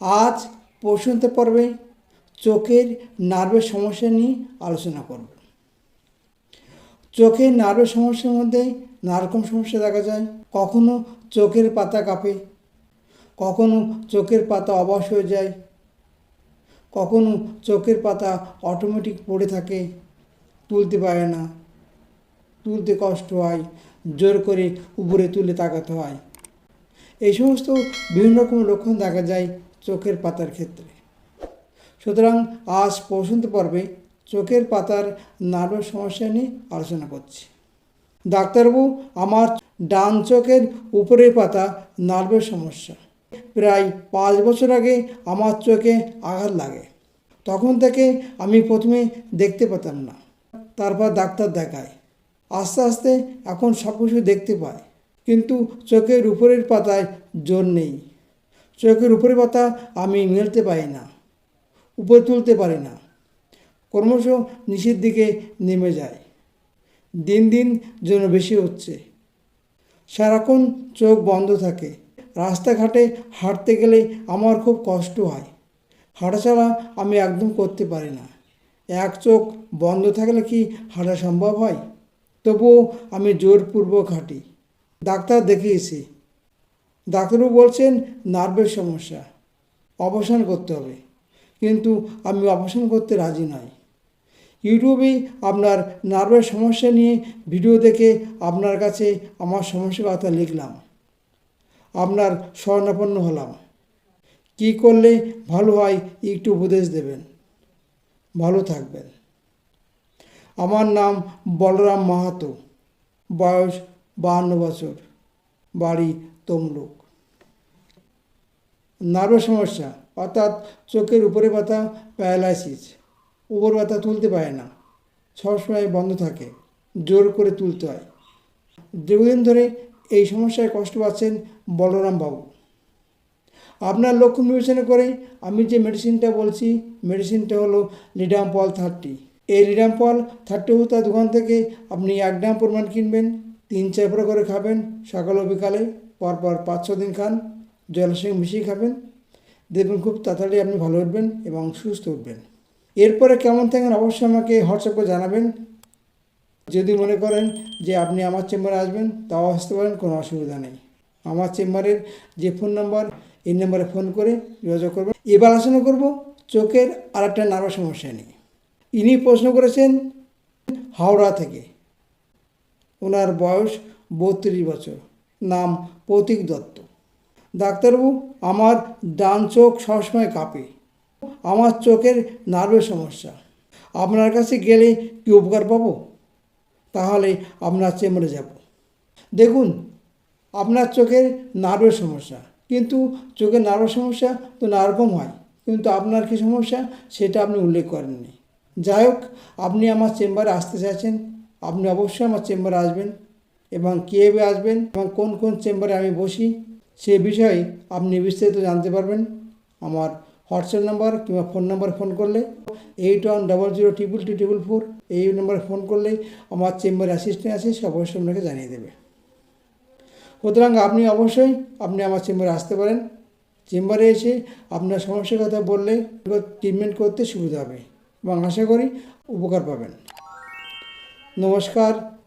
আজ প্রশ্নোত্ত পর্বে চোখের নার্ভের সমস্যা নিয়ে আলোচনা করব। চোখের নার্ভের সমস্যার মধ্যে নানা রকম সমস্যা দেখা যায়। কখনো চোখের পাতা কাঁপে, কখনো চোখের পাতা অবশ হয়ে যায়, কখনো চোখের পাতা অটোমেটিক পড়ে থাকে, তুলতে পারে না, তুলতে কষ্ট হয়, জোর করে উপরে তুলে তাকাতে হয়। এই সমস্ত বিভিন্ন রকম লক্ষণ দেখা যায় চোখের পাতার ক্ষেত্রে। সুতরাং আজ পর্যন্ত পর্বে চোখের পাতার নার্ভের সমস্যা নিয়ে আলোচনা করছি। ডাক্তারবাবু, আমার ডান চোখের উপরের পাতা নার্ভের সমস্যা। প্রায় পাঁচ বছর আগে আমার চোখে আঘাত লাগে। তখন থেকে আমি প্রথমে দেখতে পেতাম না। তারপর ডাক্তার দেখায়। আস্তে আস্তে এখন সব কিছু দেখতে পায়। কিন্তু চোখের উপরের পাতায় জোর নেই। চোখের উপরের পাতা আমি মেলতে পারি না, উপরে তুলতে পারি না। ক্রমশ নিচের দিকে নেমে যায়। দিন দিন যেন বেশি হচ্ছে। সারাক্ষণ চোখ বন্ধ থাকে। রাস্তাঘাটে হাঁটতে গেলে আমার খুব কষ্ট হয়। হাঁটা হাঁটাচলা আমি একদম করতে পারি না। এক চোখ বন্ধ থাকলে কি হাঁটা সম্ভব হয়? তবুও আমি জোরপূর্বক হাঁটি। ডাক্তার দেখিয়েছি ডাক্তারবাবু বলছেন, নার্ভের সমস্যা অবসান করতে হবে। কিন্তু আমি অবসান করতে রাজি নই। ইউটিউবে আপনার নার্ভের সমস্যা নিয়ে ভিডিও দেখে আপনার কাছে আমার সমস্যার কথা লিখলাম। আপনার স্বর্ণাপন্ন হলাম। কি করলে ভালো হয় একটু উপদেশ দেবেন। ভালো থাকবেন। আমার নাম বলরাম মাহাতো। বয়স বাহান্ন বছর। বাড়ি তমলুক নার্ভের সমস্যা, অর্থাৎ চোখের উপরে পাতা প্যারালাইসিস। উপর পাতা তুলতে পারে না। সবসময় বন্ধ থাকে, জোর করে তুলতে হয়। দীর্ঘদিন ধরে এই সমস্যায় কষ্ট পাচ্ছেন বলরাম বাবু। আপনার লক্ষণ বিবেচনা করে আমি যে মেডিসিনটা বলছি, মেডিসিনটা হলো লিডাম্পল থার্টি। এই লিডাম্পল থার্টি তার দোকান থেকে আপনি এক গ্রাম পরিমাণ কিনবেন তিন চার করে খাবেন, সকাল বিকালে। পরপর পাঁচ ছ দিন খান জলের সঙ্গে মিশিয়ে খাবেন। দেখবেন খুব তাড়াতাড়ি আপনি ভালো উঠবেন এবং সুস্থ উঠবেন। এরপরে কেমন থাকেন অবশ্যই আমাকে হোয়াটসঅ্যাপে জানাবেন। যদি মনে করেন যে আপনি আমার চেম্বারে আসবেন, তাও আসতে পারেন, কোনো অসুবিধা নেই। আমার চেম্বারের যে ফোন নাম্বার, এই নাম্বারে ফোন করে যোগাযোগ করবেন। এবার আলোচনা করব চোখের আর একটা নার্ভ সমস্যা নিয়ে। ইনি প্রশ্ন করেছেন, হাওড়া থেকে। ওনার বয়স বত্রিশ বছর। নাম প্রতীক দত্ত। ডাক্তারবাবু, আমার ডান চোখ সবসময় কাঁপে। আমার চোখের নার্ভের সমস্যা। আপনার কাছে গেলে কি উপকার পাবো? তাহলে আপনার চেম্বারে যাব। দেখুন, আপনার চোখের নার্ভের সমস্যা। কিন্তু চোখের নার্ভের সমস্যা তো নানা রকম হয়। কিন্তু আপনার কী সমস্যা? সেটা আপনি উল্লেখ করেননি। যাই হোক, আপনি আমার চেম্বারে আসতে চাইছেন। আপনি অবশ্যই আমার চেম্বারে আসবেন। এবং কীভাবে আসবেন এবং কোন কোন চেম্বারে আমি বসি, সে বিষয়ে আপনি বিস্তারিত জানতে পারবেন। আমার হোয়াটসঅ্যাপ নাম্বার কিংবা ফোন নাম্বার ফোন করলে eight one double zero triple two triple four এই নাম্বারে ফোন করলে আমার চেম্বার অ্যাসিস্ট্যান্ট আছে, সে অবশ্যই আপনাকে জানিয়ে দেবে। সুতরাং আপনি অবশ্যই আপনি আমার চেম্বারে আসতে পারেন। চেম্বারে এসে আপনার সমস্যার কথা বললে ট্রিটমেন্ট করতে সুবিধা হবে এবং আশা করি উপকার পাবেন। নমস্কার।